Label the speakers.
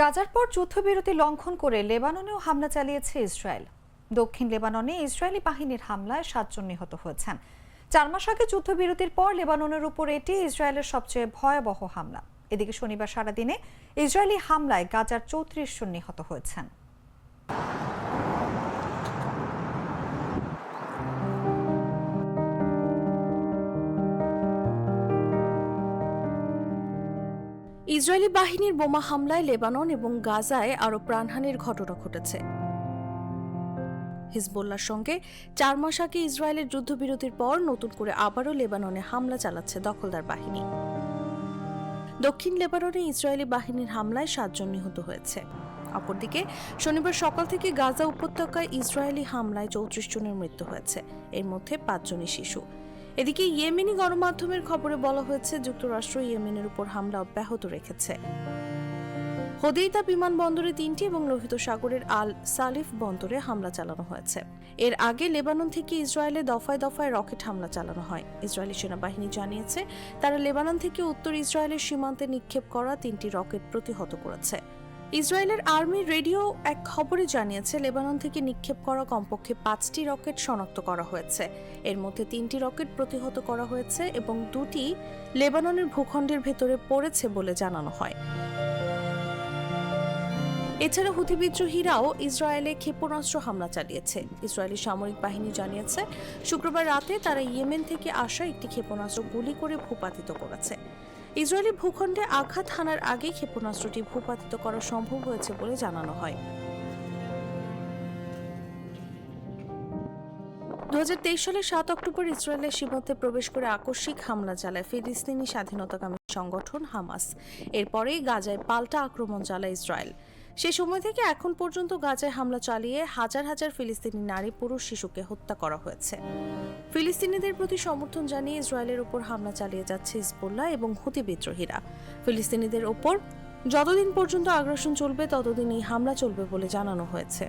Speaker 1: গাজার পর যুদ্ধবিরতি লঙ্ঘন করে লেবাননেও হামলা চালিয়েছে ইসরায়েল। দক্ষিণ লেবাননে ইসরায়েলি বাহিনীর হামলায় সাতজন নিহত হয়েছেন। চার মাস আগে যুদ্ধবিরতির পর লেবাননের উপর এটি ইসরায়েলের সবচেয়ে ভয়াবহ হামলা। এদিকে শনিবার সারাদিনে ইসরায়েলি হামলায় গাজার চৌত্রিশ জন নিহত হয়েছেন।
Speaker 2: ইসরায়েলি বাহিনীর বোমা হামলায় লেবানন এবং গাজায় আরও প্রাণহানির ঘটনা ঘটেছে। হিজবুল্লার সঙ্গে চার মাস আগে ইসরায়েলের যুদ্ধবিরতির পর নতুন করে আবারও লেবাননে হামলা চালাচ্ছে দখলদার বাহিনী। দক্ষিণ লেবাননে ইসরায়েলি বাহিনীর হামলায় সাতজন নিহত হয়েছে। অপরদিকে, শনিবার সকাল থেকে গাজা উপত্যকায় ইসরায়েলি হামলায় চৌত্রিশ জনের মৃত্যু হয়েছে। এর মধ্যে পাঁচজনই শিশু। এদিকে ইয়েমেনি গণমাধ্যমের খবরে বলা হয়েছে, যুক্তরাষ্ট্র ইয়েমেনের উপর হামলা অব্যাহত রেখেছে। হোদেইতা বিমানবন্দরে তিনটি এবং লোহিত সাগরের আল সালিফ বন্দরে হামলা চালানো হয়েছে। এর আগে লেবানন থেকে ইসরায়েলে দফায় দফায় রকেট হামলা চালানো হয়। ইসরায়েলি সেনাবাহিনী জানিয়েছে, তারা লেবানন থেকে উত্তর ইসরায়েলের সীমান্তে নিক্ষেপ করা তিনটি রকেট প্রতিহত করেছে। ইসরায়েলের আর্মি রেডিও এক খবরে জানিয়েছে, লেবানন থেকে নিক্ষেপ করা কমপক্ষে পাঁচটি রকেট শনাক্ত করা হয়েছে। এর মধ্যে তিনটি রকেট প্রতিহত করা হয়েছে এবং দুটি লেবাননের ভূখণ্ডের ভেতরে পড়েছে বলে জানানো হয়। এছাড়া হুথি বিদ্রোহীরাও ইসরায়েলে ক্ষেপণাস্ত্র হামলা চালিয়েছে। ইসরায়েলি সামরিক বাহিনী জানিয়েছে, শুক্রবার রাতে তারা ইয়েমেন থেকে আসা একটি ক্ষেপণাস্ত্র গুলি করে ভূপাতিত করেছে। ইসরায়েলি ভূখণ্ডে আঘাত হানার আগে ক্ষেপণাস্ত্রটি ভূপাতিত করা সম্ভব হয়েছে বলে জানানো হয়। দু হাজার তেইশ সালের সাত অক্টোবর ইসরায়েলের সীমান্তে প্রবেশ করে আকস্মিক হামলা চালায় ফিলিস্তিনি স্বাধীনতাকামী সংগঠন হামাস। এরপরেই গাজায় পাল্টা আক্রমণ চালায় ইসরায়েল। সে সময় থেকে এখন পর্যন্ত গাজায় হামলা চালিয়ে হাজার হাজার ফিলিস্তিনি নারী, পুরুষ, শিশুকে হত্যা করা হয়েছে। ফিলিস্তিনিদের প্রতি সমর্থন জানিয়ে ইসরায়েলের উপর হামলা চালিয়ে যাচ্ছে ইসবোল্লা এবং হুতি বিদ্রোহীরা। ফিলিস্তিনিদের ওপর যতদিন পর্যন্ত আগ্রাসন চলবে, ততদিন এই হামলা চলবে বলে জানানো হয়েছে।